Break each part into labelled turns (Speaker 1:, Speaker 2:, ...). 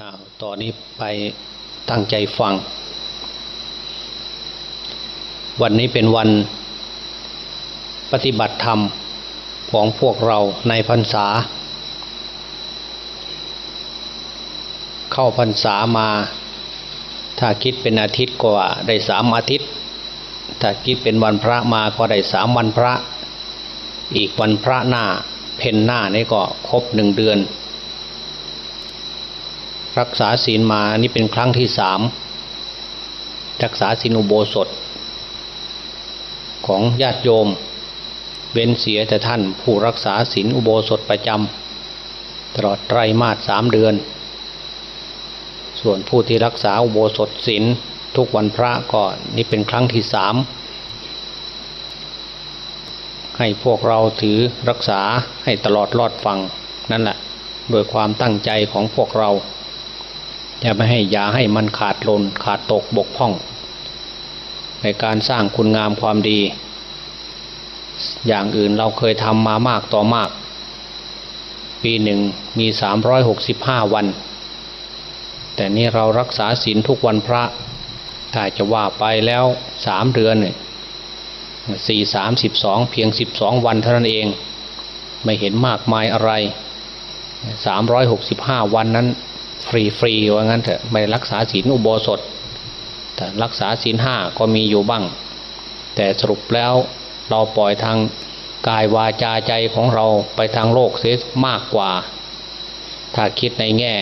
Speaker 1: อ้าวตอนนี้ไปตั้งใจฟัง วันนี้เป็นวันปฏิบัติธรรมของพวกเราในพรรษา เข้าพรรษามา ถ้าคิดเป็นอาทิตย์ก็ว่าได้สามอาทิตย์ ถ้าคิดเป็นวันพระมาก็ได้สามวันพระ อีกวันพระหน้า เพนหน้านี่ก็ครบหนึ่งเดือน รักษาศีลมาอันี่เป็นครั้งที่สามรักษาศีลอุโบสถ ของญาติโยม เว้นเสียแต่ท่านผู้รักษาศีลอุโบสถประจำตลอดไตรมาสสามเดือน ส่วนผู้ที่รักษาอุโบสถศีลทุกวันพระก็นี่เป็นครั้งที่สามให้พวกเราถือรักษาให้ตลอดรอดฟังนั่นแหละโดยความตั้งใจของพวกเรา อย่าไม่ให้ยาให้มันขาดหลนขาดตกบกพร่อง ในการสร้างคุณงามความดี อย่างอื่นเราเคยทำมามากต่อมาก ปีหนึ่งมีสามร้อยหกสิบห้าวัน แต่นี่เรารักษาศีลทุกวันพระ ถ้าจะว่าไปแล้วสามเดือนเนี่ยสี่สามสิบสองเพียงสิบสองวันเท่านั้นเอง ไม่เห็นมากมายอะไรสามร้อยหกสิบห้าวันนั้น ฟรีฟรีว่างั้นเถอะไม่รักษาศีลอุโบสถแต่รักษาศีลห้าก็มีอยู่บ้าง แต่สรุปแล้วเราปล่อยทางกายวาจาใจของเราไปทางโลกเสียมากกว่า ถ้าคิดในแง่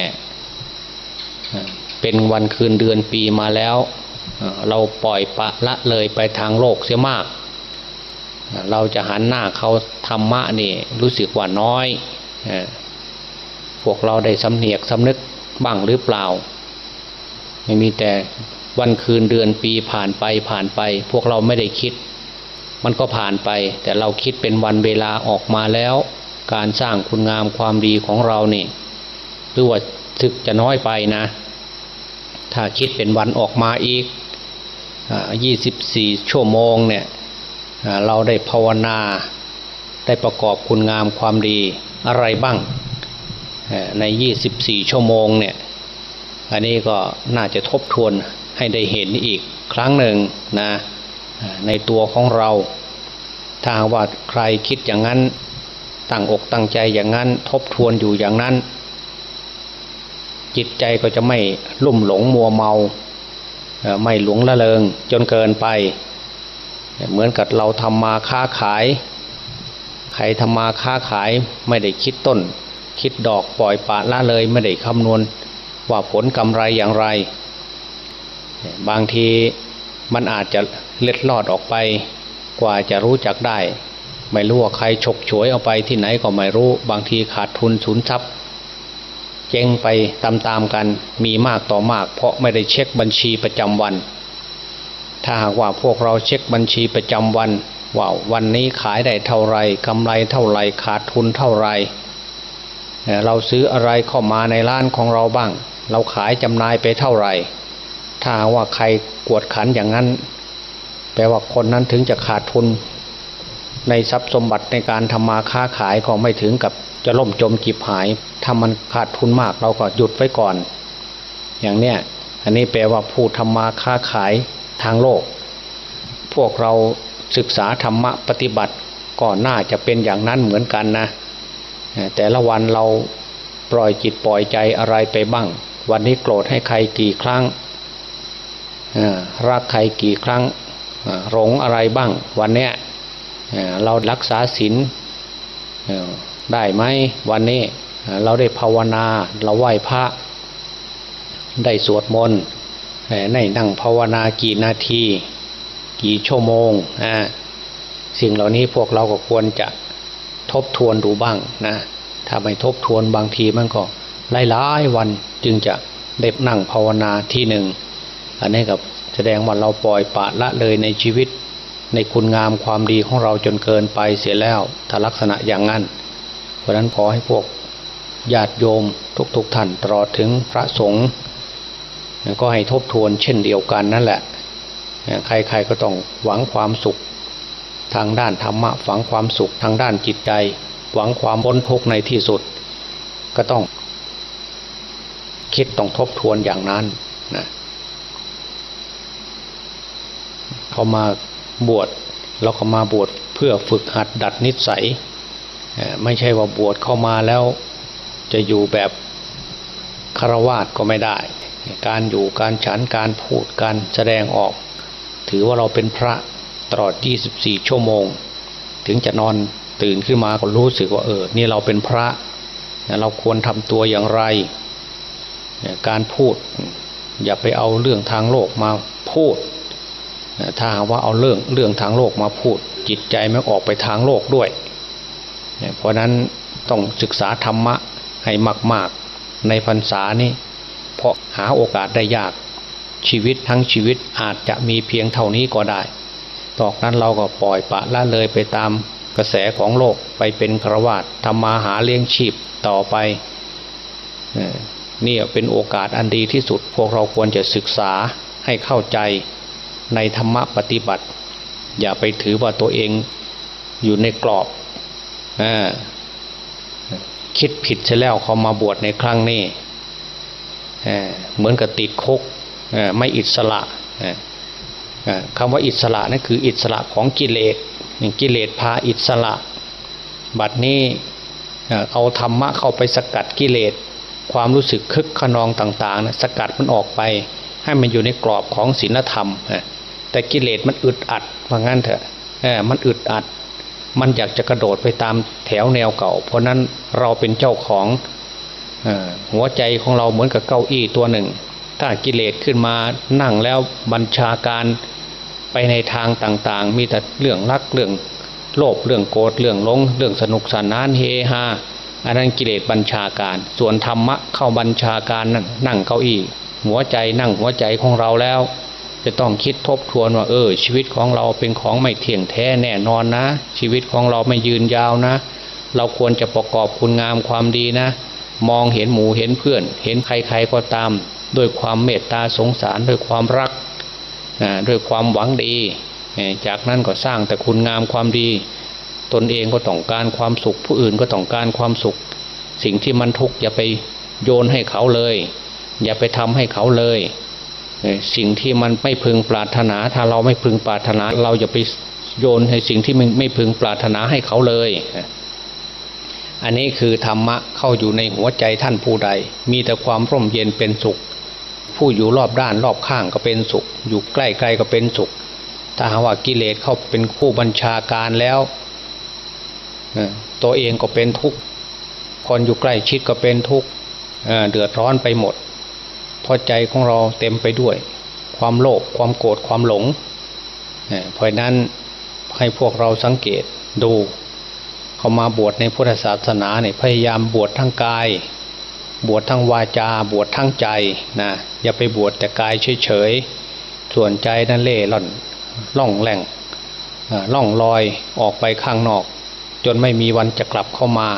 Speaker 1: เป็นวันคืนเดือนปีมาแล้ว เราปล่อยปะละเลยไปทางโลกเสียมาก เราจะหันหน้าเขาธรรมะนี่รู้สึกว่าน้อย พวกเราได้สำเนียกสำนึก บ้างหรือเปล่า ไม่มีแต่วันคืนเดือนปีผ่านไปผ่านไป พวกเราไม่ได้คิด มันก็ผ่านไป แต่เราคิดเป็นวันเวลาออกมาแล้ว การสร้างคุณงามความดีของเรานี่หรือว่าถึกจะน้อยไปนะ ถ้าคิดเป็นวันออกมาอีกยี่สิบี่ชั่วโมงเนี่ยเราได้ภาวนาได้ประกอบคุณงามความดีอะไรบ้าง ใน 24 ชั่วโมงเนี่ยอันนี้ก็น่าจะทบทวนให้ได้เห็นอีกครั้งหนึ่งนะในตัวของเรา ถ้าว่าใครคิดอย่างนั้นตั้งอกตั้งใจอย่างนั้นทบทวนอยู่อย่างนั้น จิตใจก็จะไม่ลุ่มหลงมัวเมา ไม่หลงละเลงจนเกินไป เหมือนกับเราทำมาค้าขาย ใครทำมาค้าขายไม่ได้คิดต้น คิดดอกปล่อยปะละเลยไม่ได้คำนวณว่าผลกำไรอย่างไร บางทีมันอาจจะเล็ดลอดออกไป กว่าจะรู้จักได้ ไม่รู้ว่าใครฉกฉวยเอาไปที่ไหนก็ไม่รู้ บางทีขาดทุนสูญทรัพย์เจ๊งไปตามๆกันมีมากต่อมาก เพราะไม่ได้เช็คบัญชีประจำวัน ถ้าหากว่าพวกเราเช็คบัญชีประจำวันว่าวันนี้ขายได้เท่าไรกำไรเท่าไรขาดทุนเท่าไร เราซื้ออะไรเข้ามาในร้านของเราบ้าง เราขายจำนายไปเท่าไหร่ ถ้าว่าใครกวดขันอย่างนั้น แปลว่าคนนั้นถึงจะขาดทุน ในทรัพย์สมบัติในการทำมาค้าขายก็ไม่ถึงกับจะล่มจมจีบหาย ถ้ามันขาดทุนมากเราก็หยุดไว้ก่อน อย่างเนี้ยอันนี้แปลว่าผู้ทำมาค้าขายทางโลก พวกเราศึกษาธรรมะปฏิบัติก็น่าจะเป็นอย่างนั้นเหมือนกันนะ แต่ละวันเราปล่อยจิตปล่อยใจอะไรไปบ้าง วันนี้โกรธให้ใครกี่ครั้งรักใครกี่ครั้งหลงอะไรบ้าง วันเนี้ยเรารักษาศีลได้ไหมวันนี้เราได้ภาวนาเราไหว้พระ ได้สวดมนต์ในนั่งภาวนากี่นาที กี่ชั่วโมง สิ่งเหล่านี้พวกเราก็ควรจะ ทบทวนดูบ้างนะถ้าไม่ทบทวนบางทีมันก็หลายๆวันจึงจะได้นั่งภาวนาที่หนึ่งอันนี้กับแสดงว่าเราปล่อยปะละเลยในชีวิต ในคุณงามความดีของเราจนเกินไปเสียแล้วถ้าลักษณะอย่างนั้น เพราะนั้นขอให้พวกญาติโยมทุกๆทท่านตลอดถึงพระสงฆ์ก็ให้ทบทวนเช่นเดียวกันนั่นแหละใครๆก็ต้องหวังความสุข ทางด้านธรรมะฝังความสุขทางด้านจิตใจ หวังความพ้นทุกข์ในที่สุด ก็ต้อง คิดต้องทบทวนอย่างนั้นนะเขามาบวชแล้วเขามาบวชเพื่อฝึกหัดดัดนิสัย ไม่ใช่ว่าบวชเข้ามาแล้วจะอยู่แบบคารวาสก็ไม่ได้ การอยู่การฉันการพูดการแสดงออก ถือว่าเราเป็นพระ ตลอด 24 ชั่วโมง ถึงจะนอนตื่นขึ้นมาก็รู้สึกว่าเออ นี่เราเป็นพระเราควรทำตัวอย่างไร การพูด อย่าไปเอาเรื่องทางโลกมาพูด ถ้าหากว่าเอาเรื่องเรื่องทางโลกมาพูด จิตใจไม่ออกไปทางโลกด้วย เพราะนั้นต้องศึกษาธรรมะให้มาก ๆ ในพรรษานี้เพราะหาโอกาสได้ยากชีวิตทั้งชีวิตอาจจะมีเพียงเท่านี้ก็ได้ ตอกนั้นเราก็ปล่อยปะละเลยไปตามกระแสของโลกไปเป็นครวาตทำมาหาเลี้ยงชีพต่อไปนี่เป็นโอกาสอันดีที่สุด พวกเราควรจะศึกษาให้เข้าใจในธรรมะปฏิบัติ อย่าไปถือว่าตัวเองอยู่ในกรอบอคิดผิดเสียแล้วเขามาบวชในครั้งนี้เเหมือนกับติดคุกไม่อิสระ คำว่าอิสระนั่นคืออิสระของกิเลสกิเลสพาอิสระ บัดนี้เอาธรรมะเข้าไปสกัดกิเลส ความรู้สึกคึกขนองต่างๆนะสกัดมันออกไป ให้มันอยู่ในกรอบของศีลธรรม แต่กิเลสมันอึดอัดว่างั้นเถอะมันอึดอัด มันอยากจะกระโดดไปตามแถวแนวเก่า เพราะนั้นเราเป็นเจ้าของหัวใจของเราเหมือนกับเก้าอี้ตัวหนึ่ง ถ้ากิเลสขึ้นมานั่งแล้วบัญชาการ ไปในทางต่างๆ มีแต่เรื่องรักเรื่องโลภเรื่องโกรธเรื่องหลง เรื่องสนุกสนานเฮฮาอันนั้นกิเลสบัญชาการ ส่วนธรรมะเข้าบัญชาการนั่นนั่งเก้าอี้หัวใจนั่งหัวใจของเราแล้ว จะต้องคิดทบทวนว่า เออ ชีวิตของเราเป็นของไม่เที่ยงแท้แน่นอนนะ ชีวิตของเราไม่ยืนยาวนะ เราควรจะประกอบคุณงามความดีนะ มองเห็นหมูเห็นเพื่อน เห็นใครๆก็ตาม ด้วยความเมตตาสงสารด้วยความรัก ด้วยความหวังดี จากนั้นก็สร้างแต่คุณงามความดี ตนเองก็ต้องการความสุข ผู้อื่นก็ต้องการความสุข สิ่งที่มันทุกข์อย่าไปโยนให้เขาเลย อย่าไปทำให้เขาเลย สิ่งที่มันไม่พึงปรารถนา ถ้าเราไม่พึงปรารถนา เราอย่าไปโยนให้สิ่งที่มันไม่พึงปรารถนาให้เขาเลย อันนี้คือธรรมะเข้าอยู่ในหัวใจท่านผู้ใด มีแต่ความร่มเย็นเป็นสุข ผู้อยู่รอบด้านรอบข้างก็เป็นสุข อยู่ใกล้ไกลก็เป็นสุข ถ้าหากว่ากิเลสเข้าเป็นคู่บัญชาการแล้วตัวเองก็เป็นทุกข์คนอยู่ใกล้ชิดก็เป็นทุกข์เดือดร้อนไปหมดเพราะใจของเราเต็มไปด้วย ความโลภความโกรธความหลงเพราะนั้นให้พวกเราสังเกตดู เขามาบวชในพุทธศาสนาเนี่ยพยายามบวชทั้งกาย บวชทั้งวาจาบวชทั้งใจนะอย่าไปบวชแต่กายเฉยๆส่วนใจนั่นเล่ร่อนล่องแหล่งล่องลอยออกไปข้างนอก จนไม่มีวันจะกลับเข้ามา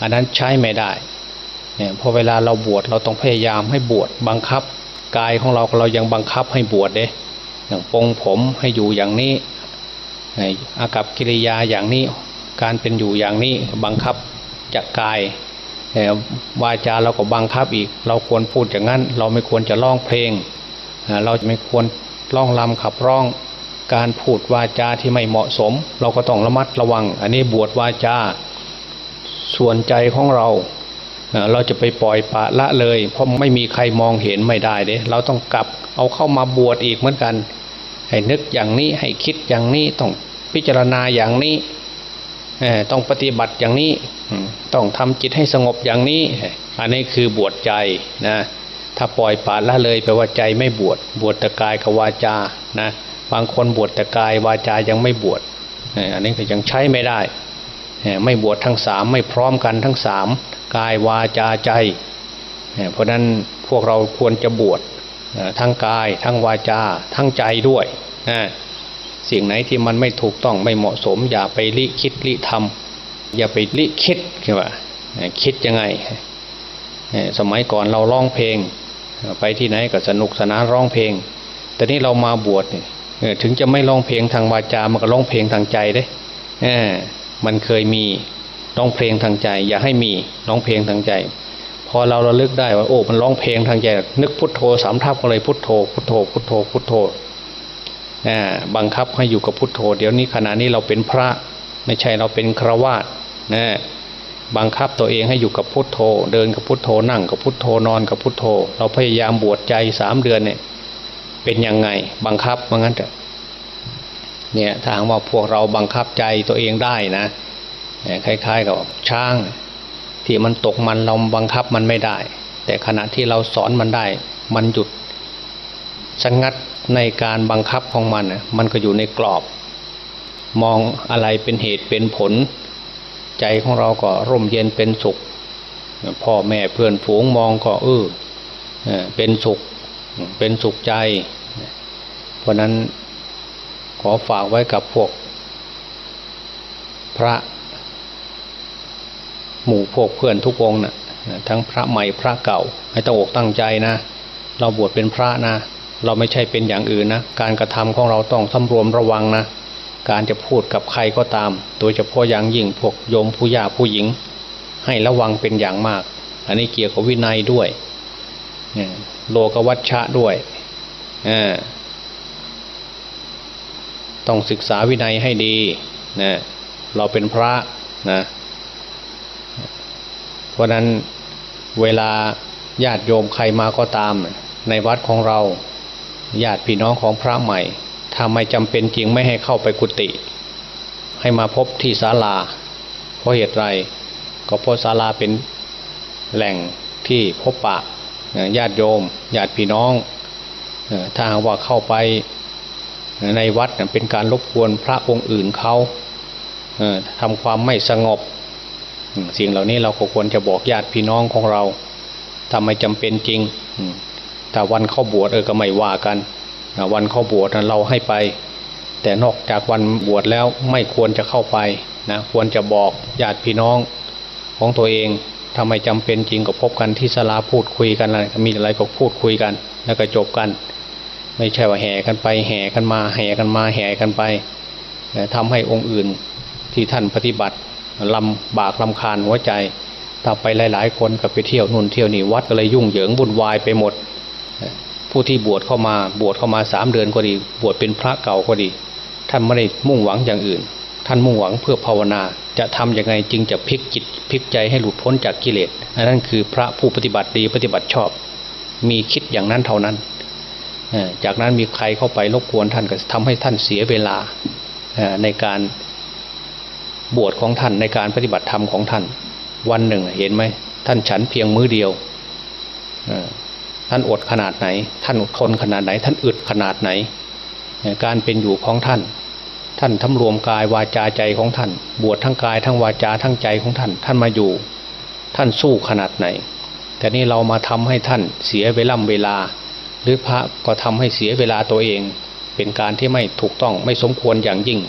Speaker 1: อันนั้นใช้ไม่ได้เนี่ยพอเวลาเราบวชเราต้องพยายามให้บวชบังคับ กายของเราเรายังบังคับให้บวชเด้อย่างปงผมให้อยู่อย่างนี้อากับกิริยาอย่างนี้การเป็นอยู่อย่างนี้บังคับจากกาย วาจาเราก็บังคับอีก เราควรพูดอย่างนั้น เราไม่ควรจะร้องเพลงอ่าเราไม่ควรร้องรำขับร้อง การพูดวาจาที่ไม่เหมาะสม เราก็ต้องระมัดระวัง อันนี้บวชวาจา ส่วนใจของเรา เราจะไปปล่อยปละละเลย เพราะไม่มีใครมองเห็นไม่ได้เด้เราต้องกลับเอาเข้ามาบวชอีกเหมือนกัน ให้นึกอย่างนี้ให้คิดอย่างนี้ต้องพิจารณาอย่างนี้ ต้องปฏิบัติอย่างนี้อืมต้องทำจิตให้สงบอย่างนี้ อันนี้คือบวชใจนะถ้าปล่อยปละละเลยแปลว่าใจไม่บวชบวชแต่กายกับวาจานะบางคนบวชแต่กายวาจายังไม่บวชเอ่ออันนี้ก็ยังใช้ไม่ได้เอ่อไม่บวชทั้งสามไม่พร้อมกันทั้งสามกายวาจาใจเอ่อเพราะฉะนั้นพวกเราควรจะบวชเอ่อทั้งกายทั้งวาจาทั้งใจด้วยนะ สิ่งไหนที่มันไม่ถูกต้องไม่เหมาะสม อย่าไปลิคิดลิทำอย่าไปลิคิดคือว่าเอ่อคิดยังไง สมัยก่อนเราร้องเพลง ไปที่ไหนก็สนุกสนานร้องเพลง แต่นี่เรามาบวชถึงจะไม่ร้องเพลงทางวาจา มันก็ร้องเพลงทางใจเด้อมันเคยมีร้องเพลงทางใจ อย่าให้มีร้องเพลงทางใจ พอเราระลึกได้ว่าโอ้มันร้องเพลงทางใจ นึกพุทโธสามทับก็เลยพุทโธพุทโธพุทโธพุทโธ บังคับให้อยู่กับพุทโธ เดี๋ยวนี้ขณะนี้เราเป็นพระ ไม่ใช่เราเป็นครวาสนะบังคับตัวเองให้อยู่กับพุทโธ เดินกับพุทโธนั่งกับพุทโธนอนกับพุทโธ เราพยายามบวชใจสามเดือนเนี่ยเป็นยังไงบังคับว่างั้นเถอะเนี่ยถ้าหากว่าพวกเราบังคับใจตัวเองได้นะคล้ายๆกับช้าง ที่มันตกมันเราบังคับมันไม่ได้ แต่ขณะที่เราสอนมันได้ มันหยุดชะงัด ในการบังคับของมันน่ะมันก็อยู่ในกรอบ มองอะไรเป็นเหตุเป็นผล ใจของเราก็ร่มเย็นเป็นสุข พ่อแม่เพื่อนฝูงมองก็เออเป็นสุขเป็นสุขใจ เพราะนั้นขอฝากไว้กับพวก พระ หมู่พวกเพื่อนทุกวงนะ่ะทั้งพระใหม่พระเก่า ให้ตั้งอกตั้งใจนะ เราบวชเป็นพระนะ เราไม่ใช่เป็นอย่างอื่นนะ การกระทำของเราต้องสำรวมระวังนะ การจะพูดกับใครก็ตาม โดยเฉพาะอย่างยิ่งพวกโยมผู้ยาผู้หญิง ให้ระวังเป็นอย่างมาก อันนี้เกี่ยวกับวินัยด้วยโลกวัชชะด้วยต้องศึกษาวินัยให้ดีนะเราเป็นพระนะเพราะนั้นเวลาญาติโยมใครมาก็ตาม ในวัดของเรา ญาติพี่น้องของพระใหม่ ถ้าไม่จำเป็นจริงไม่ให้เข้าไปกุฏิให้มาพบที่ศาลา เพราะเหตุไรก็เพราะศาลาเป็นแหล่งที่พบปะญาติโยมญาติพี่น้องถ้าหากว่าเข้าไปในวัดเป็นการรบกวนพระองค์อื่นเขาเอ่อทำความไม่สงบ สิ่งเหล่านี้เราควรจะบอกญาติพี่น้องของเราถ้าไม่จำเป็นจริง แต่วันเข้าบวชเออก็ไม่ว่ากันวันเข้าบวชนเราให้ไป แต่นอกจากวันบวชแล้วไม่ควรจะเข้าไปนะควรจะบอกญาติพี่น้องของตัวเองถ้าไม่จำเป็นจริงก็พบกันที่ศาลาพูดคุยกันอะไรมีอะไรก็พูดคุยกัน แล้วก็จบกัน ไม่ใช่ว่าแห่กันไปแห่กันมาแห่กันมาแห่กันไปแต่ทำให้องค์อื่นที่ท่านปฏิบัติลำบากลำคาญหัวใจถ้าไปหลาย ๆ คนก็ไปเที่ยวนู่นเที่ยวนี่วัดก็เลยยุ่งเหยิงวุ่นวายไปหมด ผู้ที่บวชเข้ามาบวชเข้ามาสามเดือนก็ดี บวชเป็นพระเก่าก็ดี ท่านไม่ได้มุ่งหวังอย่างอื่น ท่านมุ่งหวังเพื่อภาวนาจะทำยังไงจึงจะพลิกจิตพลิกใจให้หลุดพ้นจากกิเลสอันนั้นคือพระผู้ปฏิบัติดีปฏิบัติชอบ มีคิดอย่างนั้นเท่านั้นจากนั้นมีใครเข้าไปรบกวนท่านก็ทำให้ท่านเสียเวลาในการบวชของท่านในการปฏิบัติธรรมของท่าน วันหนึ่งเห็นไหมท่านฉันเพียงมื้อเดียว ท่านอดขนาดไหน ท่านอดทนขนาดไหน ท่านอึดขนาดไหน การเป็นอยู่ของท่าน ท่านทำรวมกายวาจาใจของท่าน บวชทั้งกายทั้งวาจาทั้งใจของท่าน ท่านมาอยู่ ท่านสู้ขนาดไหน แต่นี่เรามาทำให้ท่านเสียเวล่ำเวลา หรือพระก็ทำให้เสียเวลาตัวเอง เป็นการที่ไม่ถูกต้องไม่สมควรอย่างยิ่ง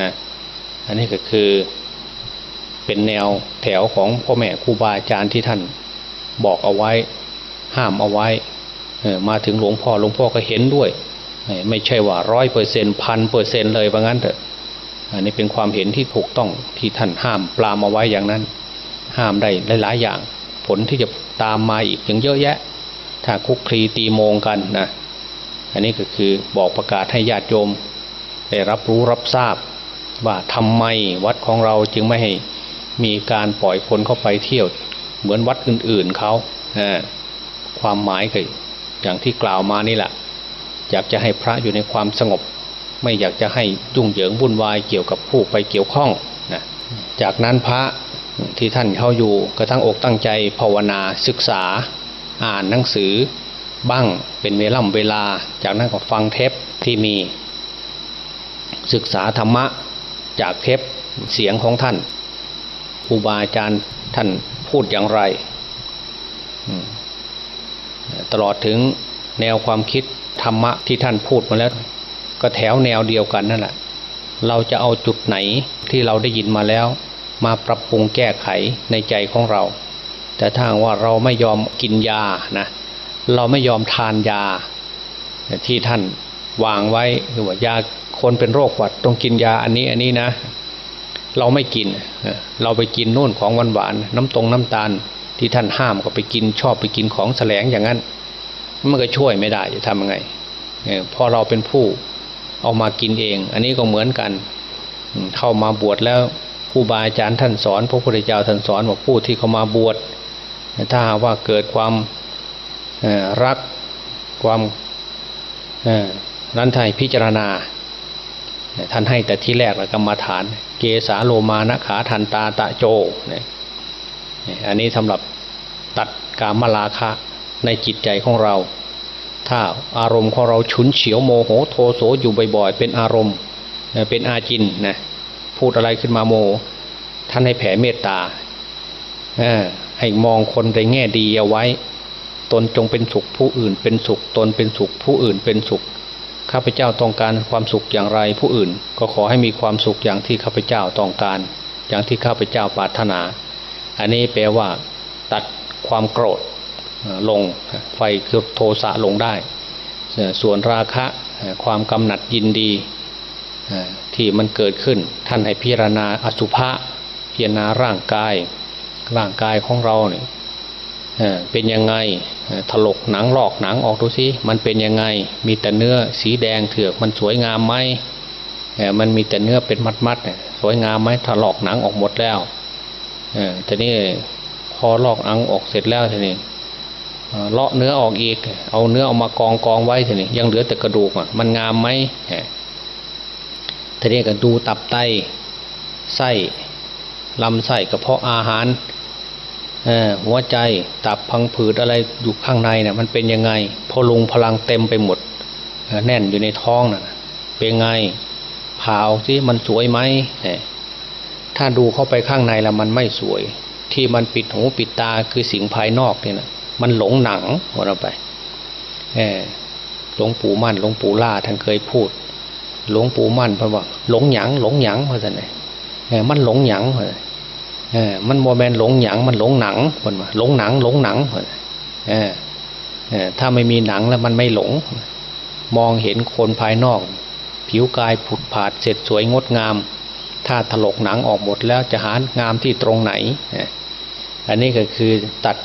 Speaker 1: นะอันนี้ก็คือเป็นแนวแถวของพ่อแม่ครูบาอาจารย์ที่ท่านบอกเอาไว้ ห้ามเอาไว้มาถึงหลวงพ่อหลวงพ่อก็เห็นด้วย ไม่ใช่ว่าร้อยเปอร์เซ็นพันเปอร์เซ็นเลยว่างั้นเถอะอันนี้เป็นความเห็นที่ถูกต้องที่ท่านห้ามปรามเอาไว้อย่างนั้น ห้ามได้หลายๆอย่าง ผลที่จะตามมาอีกอย่างเยอะแยะ ถ้าคุกคลีตีโมงกันนะอันนี้ก็คือบอกประกาศให้ญาติโยม ได้รับรู้รับทราบ ว่าทำไมวัดของเราจึงไม่ให้มีการปล่อยคนเข้าไปเที่ยว เหมือนวัดอื่นๆเขาอ่า ความหมายคืออย่างที่กล่าวมานี่แหละ อยากจะให้พระอยู่ในความสงบ ไม่อยากจะให้ยุ่งเหยิงวุ่นวายเกี่ยวกับผู้ไปเกี่ยวข้องนะจากนั้นพระที่ท่านเข้าอยู่ก็ตั้งอกตั้งใจภาวนาศึกษา อ่านหนังสือ บ้างเป็นเวล่ำเวลา จากนั้นก็ฟังเทปที่มี ศึกษาธรรมะจากเทปเสียงของท่านครูบาอาจารย์ท่านพูดอย่างไร ตลอดถึงแนวความคิดธรรมะที่ท่านพูดมาแล้ว ก็แถวแนวเดียวกันนั่นแหละเราจะเอาจุดไหนที่เราได้ยินมาแล้ว มาปรับปรุงแก้ไขในใจของเรา แต่ถ้าว่าเราไม่ยอมกินยานะเราไม่ยอมทานยา ที่ท่านวางไว้คือว่ายาคนเป็นโรคหวัดต้องกินยาอันนี้อันนี้นะ เราไม่กิน เราไปกินนู่นของหวานหวานน้ำตรงน้ำตาล ที่ท่านห้ามก็ไปกินชอบไปกินของแสลงอย่างนั้น มันก็ช่วยไม่ได้จะทำยังไงเออพอเราเป็นผู้เอามากินเอง อันนี้ก็เหมือนกัน เข้ามาบวชแล้วครูบาอาจารย์ท่านสอน พระพุทธเจ้าท่านสอนบอกผู้ที่เข้ามาบวชถ้าว่าเกิดความรักความนั้นไทยพิจารณา ท่านให้แต่ที่แรกละกรรมฐาน เกสาโลมานะขาทันตาตะโจเนี่ย อันนี้สำหรับตัดกามลาคะในจิตใจของเรา ถ้าอารมณ์ของเราฉุนเฉียวโมโหโทโสอยู่บ่อยๆ เป็นอารมณ์เป็นอาจินนะพูดอะไรขึ้นมาโม ท่านให้แผ่เมตตาอ่อให้มองคนในแง่ดีเอาไว้ ตนจงเป็นสุขผู้อื่นเป็นสุขตนเป็นสุขผู้อื่นเป็นสุขข้าพเจ้าต้องการความสุขอย่างไรผู้อื่น ก็ขอให้มีความสุขอย่างที่ข้าพเจ้าต้องการ อย่างที่ข้าพเจ้าปรารถนา อันนี้แปลว่าตัดความโกรธลงไฟคือโทสะลงได้ ส่วนราคะความกำหนัดยินดีที่มันเกิดขึ้น ท่านให้พิจารณาอสุภะพิจารณาร่างกาย ร่างกายของเราเนี่ยเป็นยังไงถลกหนังลอกหนังออกดูสิมันเป็นยังไงมีแต่เนื้อสีแดงเถือกมันสวยงามไหมมันมีแต่เนื้อเป็นมัดๆสวยงามไหมถลอกหนังออกหมดแล้ว ออทีนี้พอลอกหนังออกเสร็จแล้วทีนี้เลาะเนื้อออกอีก เอาเนื้อออกมากองกองไว้ทีนี้ยังเหลือแต่กระดูกอะมันงามไหมเอ่อทีนี้ก็ดูตับไตไส้ลำไส้กระเพาะอาหารอ่อหัวใจตับพังผืดอะไรอยู่ข้างในเนี่ยมันเป็นยังไง พอลงพลังเต็มไปหมด แน่นอยู่ในท้องน่ะ เป็นไงผ่าออกสิมันสวยไหมเอ่อ ถ้าดูเข้าไปข้างในแล้วมันไม่สวย ที่มันปิดหูปิดตาคือสิ่งภายนอกเนี่ยนะมันหลงหนังว่าเราไปเออหลวงปู่มั่นหลวงปู่ล่าท่านเคยพูด หลวงปู่มั่นพราะว่า หลงหยังหลงหยังเพราะฉะนั้นเออมันหลงหยังเพราะฉะนั้นเออมันโมแมนหลงหยังมันหลงหนังคนว่าหลงหนังหลงหนังเออเออถ้าไม่มีหนังแล้วมันไม่หลง มองเห็นคนภายนอก ผิวกายผุดผาดเสร็จสวยงดงาม ถ้าถลกหนังออกหมดแล้วจะหางามที่ตรงไหน อันนี้ก็คือตัด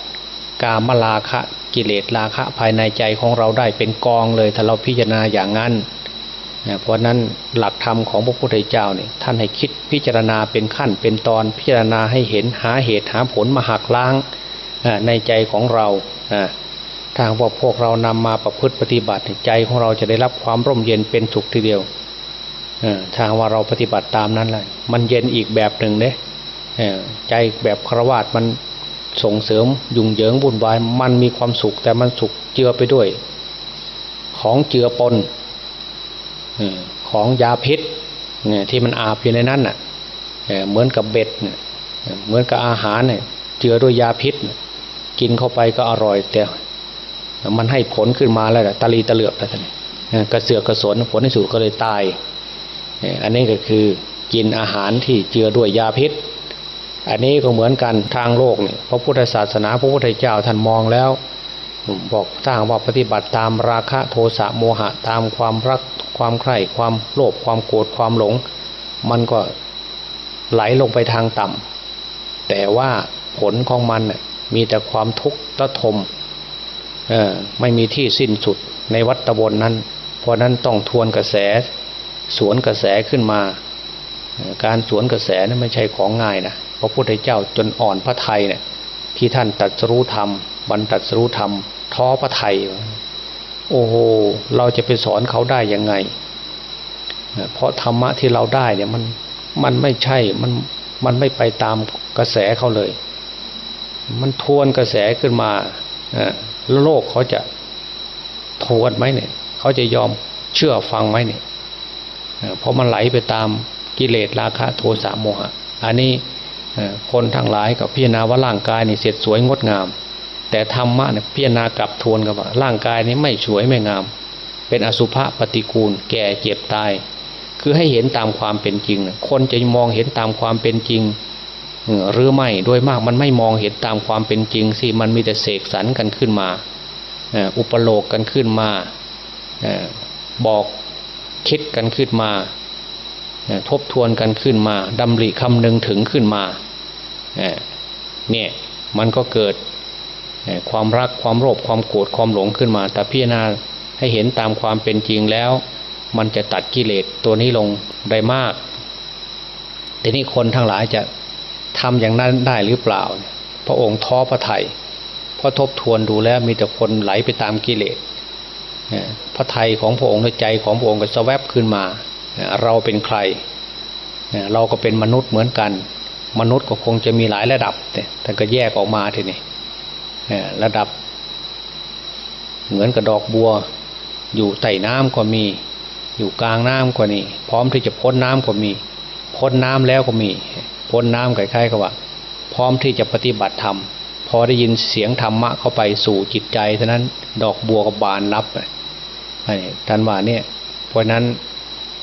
Speaker 1: กามราคะกิเลสราคะภายในใจของเราได้เป็นกองเลย ถ้าเราพิจารณาอย่างนั้น เพราะนั้นหลักธรรมของพระพุทธเจ้าเนี่ยท่านให้คิดพิจารณาเป็นขั้นเป็นตอนพิจารณาให้เห็นหาเหตุหาผลมาหักล้างในใจของเราทางว่าพวกเรานำมาประพฤติปฏิบัติใจของเราจะได้รับความร่มเย็นเป็นสุขทีเดียว ทางว่าเราปฏิบัติตามนั้นเลยมันเย็นอีกแบบหนึ่งเด้เออใจแบบครวาตมันส่งเสริมยุ่งเหยิงวุ่นวาย มันมีความสุขแต่มันสุขเจือไปด้วย ของเจือปนอของยาพิษเนี่ยที่มันอาบอยู่ในนั้นน่ะเหมือนกับเบ็ดเนี่ยเหมือนกับอาหารเนี่ยเจือด้วยยาพิษ กินเข้าไปก็อร่อย แต่ มันให้ผลขึ้นมาแล้วตะลีตะเหลือกแต่ท่านกระเสือกกระสนผลที่สุดก็เลยตาย อันนี้ก็คือกินอาหารที่เจือด้วยยาพิษ อันนี้ก็เหมือนกันทางโลกเนี่ยพระพุทธศาสนาพระพุทธเจ้าท่านมองแล้ว บอกถ้าหากว่าปฏิบัติตามราคะโทสะโมหะตามความรักความใคร่ความโลภความโกรธความหลง มันก็ไหลลงไปทางต่ำแต่ว่าผลของมันมีแต่ความทุกข์ระทมไม่มีที่สิ้นสุดในวัฏวนนั้น เพราะนั้นต้องทวนกระแส สวนกระแสขึ้นมา การสวนกระแสนั้นไม่ใช่ของง่ายนะพระพุทธเจ้าจนอ่อนพระไทยเนี่ยที่ท่านตัดสรู้ธรรมบรรตัดสรู้ธรรมท้อพระไทย โอ้โหเราจะไปสอนเขาได้ยังไง เพราะธรรมะที่เราได้เนี่ยมันมันไม่ใช่มันมันไม่ไปตามกระแสเขาเลย มันทวนกระแสขึ้นมาแล้วโลกเขาจะทวนไหมเนี่ย เขาจะยอมเชื่อฟังไหมเนี่ย เพราะมันไหลไปตามกิเลสราคะโทสะโมหะ อันนี้คนทั้งหลายกับพิจารณาว่าร่างกายนี่เสร็จสวยงดงาม แต่ธรรมะเนี่ยพิจารณากลับทวนกับว่าร่างกายนี้ไม่สวยไม่งาม เป็นอสุภะปฏิกูล แก่เจ็บตาย คือให้เห็นตามความเป็นจริง คนจะมองเห็นตามความเป็นจริงหรือไม่โดยมากมันไม่มองเห็นตามความเป็นจริงสิมันมีแต่เสกสรรกันขึ้นมา อุปโลกกันขึ้นมาบอก คิดกันขึ้นมา ทบทวนกันขึ้นมาดำริคำนึงถึงขึ้นมาเนี่ยมันก็เกิดความรักความโลภความโกรธความหลงขึ้นมา แต่พิจารณาให้เห็นตามความเป็นจริงแล้ว มันจะตัดกิเลสตัวนี้ลงได้มากทีนี้คนทั้งหลายจะทำอย่างนั้นได้หรือเปล่า พระองค์ท้อพระไทยพราะทบทวนดูแล้วมีแต่คนไหลไปตามกิเลส พระไทยของพระองค์ในใจของพระองค์ก็สแวบขึ้นมา เราเป็นใคร เราก็เป็นมนุษย์เหมือนกัน มนุษย์ก็คงจะมีหลายระดับแต่ท่านก็แยกออกมาทีนี้ระดับ เหมือนกับดอกบัว อยู่ใต้น้ำก็มี อยู่กลางน้ำก็นี่พร้อมที่จะพ้นน้ำก็มี พ้นน้ำแล้วก็มี พ้นน้ำคล้ายๆกับว่า พร้อมที่จะปฏิบัติธรรมพอได้ยินเสียงธรรมะเข้าไปสู่จิตใจเท่านั้นดอกบัวก็บานรับเลย ท่านว่าเนี่ยเพราะนั้น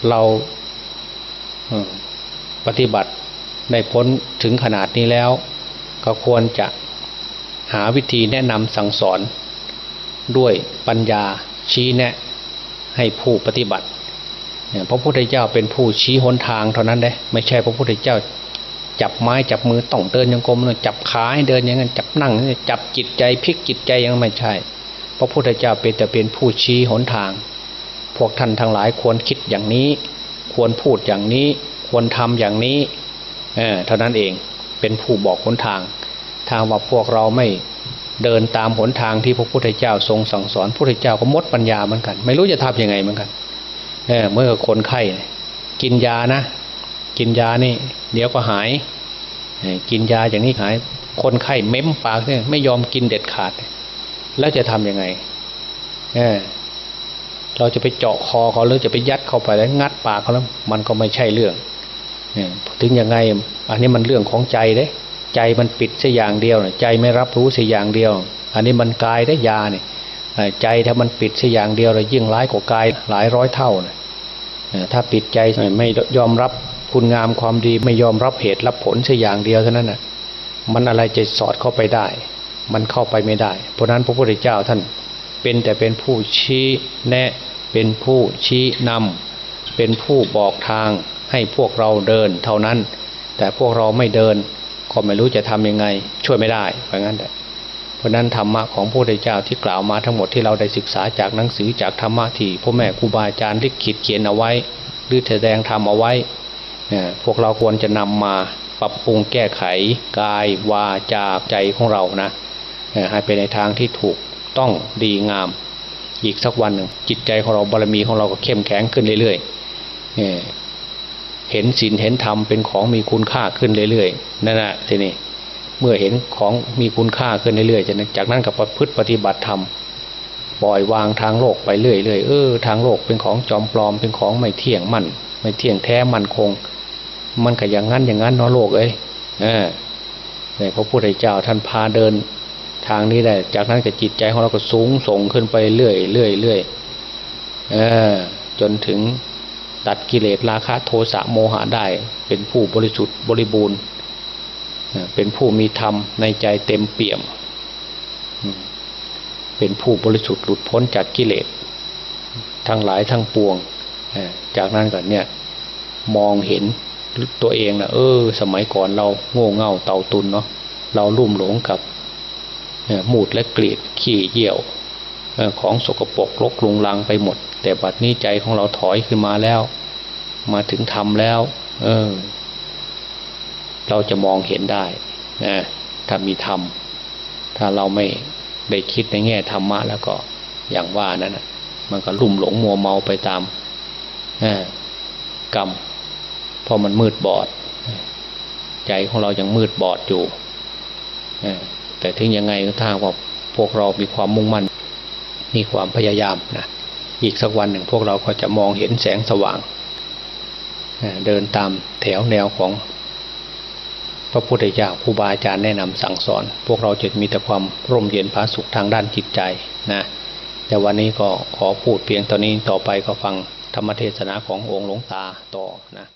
Speaker 1: เราปฏิบัติได้พ้นถึงขนาดนี้แล้ว ก็ควรจะหาวิธีแนะนำสั่งสอน ด้วยปัญญาชี้แนะให้ผู้ปฏิบัติเนี่ยพระพุทธเจ้าเป็นผู้ชี้หนทางเท่านั้นเด้ไม่ใช่พระพุทธเจ้า จับไม้จับมือต้องเดินยังกรมจับขาให้เดินอย่างนั้นจับนั่งจับจิตใจพลิกจิตใจย่างไม่ใช่ พระพุทธเจ้าเป็นแต่เป็นผู้ชี้หนทาง พวกท่านทั้งหลายควรคิดอย่างนี้ ควรพูดอย่างนี้ ควรทำอย่างนี้เออเท่านั้นเองเป็นผู้บอกหนทาง ทางว่าพวกเราไม่เดินตามหนทางที่พระพุทธเจ้าทรงสั่งสอนพระพุทธเจ้าก็มดปัญญาเหมือนกัน ไม่รู้จะทำยังไงเหมือนกันเออเมื่อคนไข้กินยานะ กินยานี่ เดี๋ยวก็หายกินยาอย่างนี้หาย คนไข้เม้มปากเนี่ยไม่ยอมกินเด็ดขาด แล้วจะทำยังไงเออเราจะไปเจาะคอเขาหรือจะไปยัดเข้าไปแล้วงัดปากเขาแล้วมันก็ไม่ใช่เรื่องถึงยังไง อันนี้มันเรื่องของใจเด้ ใจมันปิดเสียอย่างเดียวนะใจไม่รับรู้เสียอย่างเดียว อันนี้มันกายได้ยาเนี่ยใจถ้ามันปิดเสียอย่างเดียวเลยยิ่งร้ายกว่ากายหลายร้อยเท่านะถ้าปิดใจไม่ยอมรับคุณงามความดีไม่ยอมรับเหตุรับผลเสียอย่างเดียวเท่านั้นน่ะมันอะไรจะสอดเข้าไปได้ มันเข้าไปไม่ได้ เพราะนั้นพระพุทธเจ้าท่านเป็นแต่เป็นผู้ชี้แนะเป็นผู้ชี้นำเป็นผู้บอกทางให้พวกเราเดินเท่านั้น แต่พวกเราไม่เดินก็ไม่รู้จะทำยังไง ช่วยไม่ได้เพราะงั้นเพราะนั้นธรรมะของพระพุทธเจ้าที่กล่าวมาทั้งหมดที่เราได้ศึกษาจากหนังสือจากธรรมะที่พ่อแม่ครูบาอาจารย์ลิขิตเขียนเอาไว้ หรือแสดงธรรมเอาไว้พวกเราควรจะนำมาปรับปรุงแก้ไขกายวาจาใจของเรานะ ให้ไปในทางที่ถูกต้องดีงาม อีกสักวันหนึ่งจิตใจของเราบารมีของเราก็เข้มแข็งขึ้นเรื่อยๆเเห็นศีลเห็นธรรมเป็นของมีคุณค่าขึ้นเรื่อยๆนั่นแหละทีนี้เมื่อเห็นของมีคุณค่าขึ้นเรื่อยๆจากนั้นจากนั้นก็ประพฤติปฏิบัติธรรมปล่อยวางทางโลกไปเรื่อยๆเออทางโลกเป็นของจอมปลอมเป็นของไม่เที่ยงมั่นไม่เที่ยงแท้มั่นคง มันก็อย่างนั้นอย่างนั้นเนาะโลกเอ้ยเออเนี่ยพระพุทธเจ้าท่านพาเดิน ทางนี้ได้ จากนั้นก็จิตใจของเราก็สูงส่งขึ้นไปเรื่อยเรื่อยๆเออจนถึงตัดกิเลสราคะโทสะโมหะได้ เป็นผู้บริสุทธิ์บริบูรณ์เป็นผู้มีธรรมในใจเต็มเปี่ยม เป็นผู้บริสุทธิ์หลุดพ้นจากกิเลสทั้งหลายทั้งปวง จากนั้นก็เนี่ยมองเห็นตัวเองนะเออ สมัยก่อนเราโง่เง่าเต่าตุนเนาะเราลุ่มหลงกับ มูดและกรีดขี้เยี่ยวของสกปรกรกลุงลังไปหมด แต่บัดนี้ใจของเราถอยขึ้นมาแล้ว มาถึงธรรมแล้ว เออ เราจะมองเห็นได้นะถ้ามีธรรมถ้าเราไม่ได้คิดในแง่ธรรมะแล้วก็อย่างว่านั้นนะมันก็ลุ่มหลงมัวเมาไปตามกรรมเพราะมันมืดบอด ใจของเรายังมืดบอดอยู่ แต่ถึงยังไงก็ถ้าว่าพวกเรามีความมุ่งมั่น มีความพยายามนะอีกสักวันหนึ่งพวกเราก็จะมองเห็นแสงสว่าง เดินตามแถวแนวของพระพุทธเจ้าครูบาอาจารย์แนะนำสั่งสอน พวกเราจะมีแต่ความร่มเย็นผาสุขทางด้านจิตใจนะแต่วันนี้ก็ขอพูดเพียงตอนนี้ต่อไปก็ฟังธรรมเทศนาขององค์หลวงตาต่อนะ